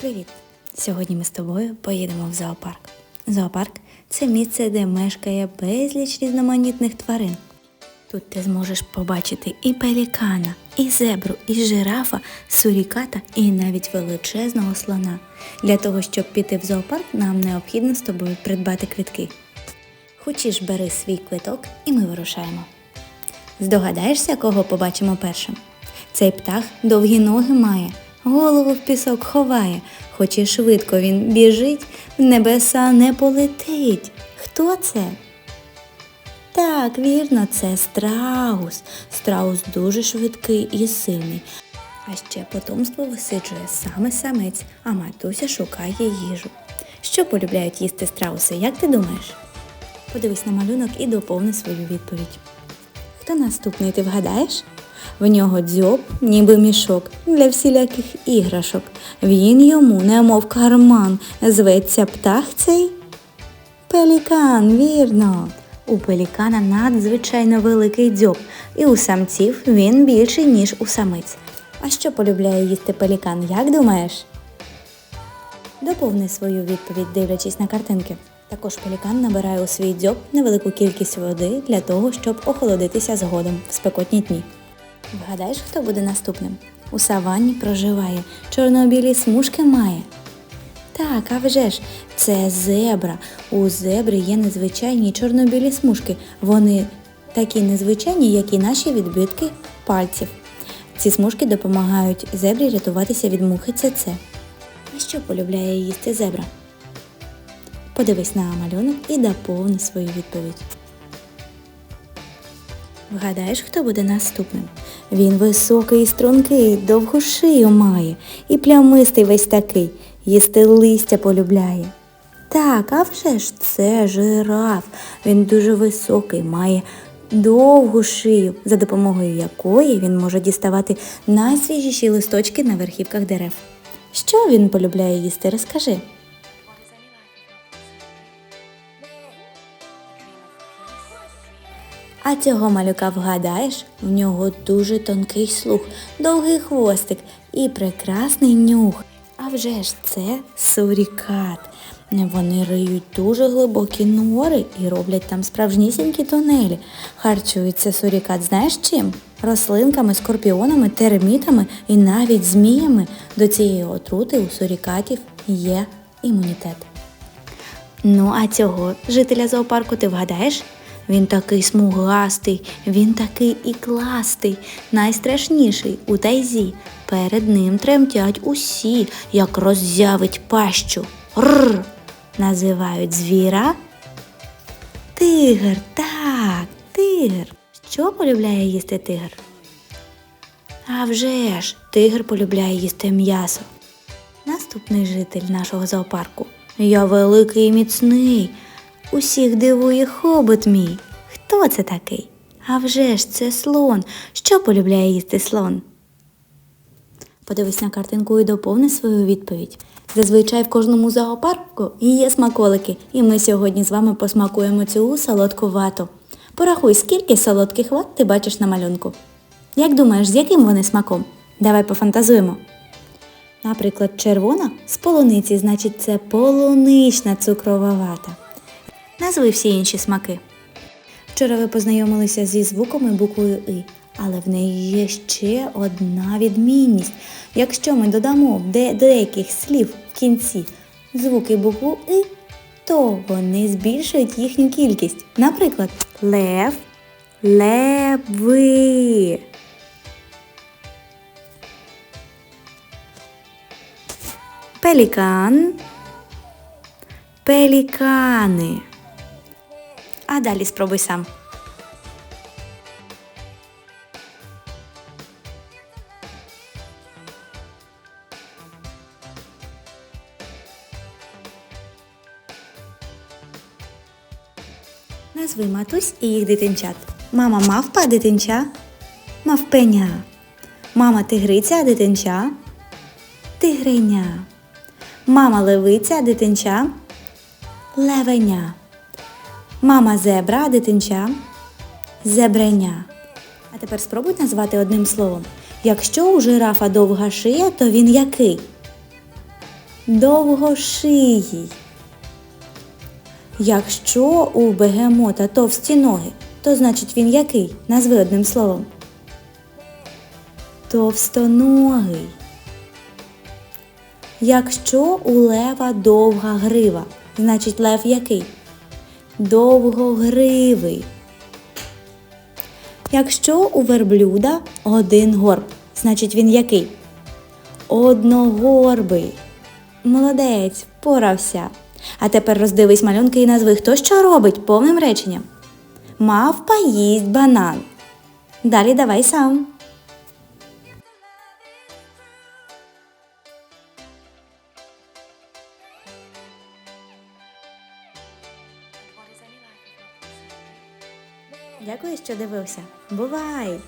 Привіт! Сьогодні ми з тобою поїдемо в зоопарк. Зоопарк це місце, де мешкає безліч різноманітних тварин. Тут ти зможеш побачити і пелікана, і зебру, і жирафа, суріката, і навіть величезного слона. Для того, щоб піти в зоопарк, нам необхідно з тобою придбати квитки. Хочеш, бери свій квиток і ми вирушаємо. Здогадаєшся, кого побачимо першим? Цей птах довгі ноги має, голову в пісок ховає, хоч і швидко він біжить, в небеса не полетить. Хто це? Так, вірно, це страус. Страус дуже швидкий і сильний. А ще потомство висиджує саме самець, а матуся шукає їжу. Що полюбляють їсти страуси, як ти думаєш? Подивись на малюнок і доповни свою відповідь. Хто наступний, ти вгадаєш? В нього дзьоб, ніби мішок для всіляких іграшок. Він йому, немов карман, зветься птах цей? Пелікан, вірно. У пелікана надзвичайно великий дзьоб, і у самців він більший, ніж у самиць. А що полюбляє їсти пелікан, як думаєш? Доповни свою відповідь, дивлячись на картинки. Також пелікан набирає у свій дзьоб невелику кількість води для того, щоб охолодитися згодом в спекотні дні. Вгадаєш, хто буде наступним? У саванні проживає, чорно-білі смужки має. Так, а вже ж, це зебра. У зебри є незвичайні чорно-білі смужки. Вони такі незвичайні, як і наші відбитки пальців. Ці смужки допомагають зебрі рятуватися від мухи ЦЦ. А що полюбляє їсти зебра? Подивись на малюнок і доповни свою відповідь. Вгадаєш, хто буде наступним? Він високий і стрункий, довгу шию має, і плямистий весь такий, їсти листя полюбляє. Так, а вже ж це жираф. Він дуже високий, має довгу шию, за допомогою якої він може діставати найсвіжіші листочки на верхівках дерев. Що він полюбляє їсти, розкажи. А цього малюка вгадаєш, в нього дуже тонкий слух, довгий хвостик і прекрасний нюх. А вже ж це сурікат. Вони риють дуже глибокі нори і роблять там справжнісінькі тунелі. Харчується сурікат, знаєш чим? Рослинками, скорпіонами, термітами і навіть зміями. До цієї отрути у сурікатів є імунітет. Ну, а цього жителя зоопарку ти вгадаєш? Він такий смугастий, він такий і кластий, найстрашніший у тайзі. Перед ним тремтять усі, як роззявить пащу. Рр. Називають звіра. Тигр, так, тигр. Що полюбляє їсти тигр? А вже ж, тигр полюбляє їсти м'ясо. Наступний житель нашого зоопарку. Я великий і міцний. Усіх дивує хобот мій. Хто це такий? А вже ж це слон. Що полюбляє їсти слон? Подивись на картинку і доповни свою відповідь. Зазвичай в кожному зоопарку є смаколики, і ми сьогодні з вами посмакуємо цю солодку вату. Порахуй, скільки солодких ват ти бачиш на малюнку. Як думаєш, з яким вони смаком? Давай пофантазуємо. Наприклад, червона з полуниці, значить це полунична цукрова вата. Назви всі інші смаки. Вчора ви познайомилися зі звуком і буквою И, але в неї є ще одна відмінність. Якщо ми додамо де деяких слів в кінці звуки букву И, то вони збільшують їхню кількість. Наприклад, лев, леви. Пелікан, пелікани. А далі спробуй сам. Назви матусь і їх дитинчат. Мама мавпа, дитинча, мавпеня. Мама тигриця, дитинча, тигриня. Мама левиця, дитинча, левеня. Мама зебра, дитинча, зебреня. А тепер спробуй назвати одним словом. Якщо у жирафа довга шия, то він який? Довгошиїй. Якщо у бегемота товсті ноги, то значить він який? Назви одним словом. Товстоногий. Якщо у лева довга грива, значить лев який? Довгогривий. Якщо у верблюда один горб, значить він який? Одногорбий. Молодець, впорався. А тепер роздивись малюнки і назви, хто що робить повним реченням. Мавпа їсть банан. Далі давай сам. Дякую, що дивився. Бувай!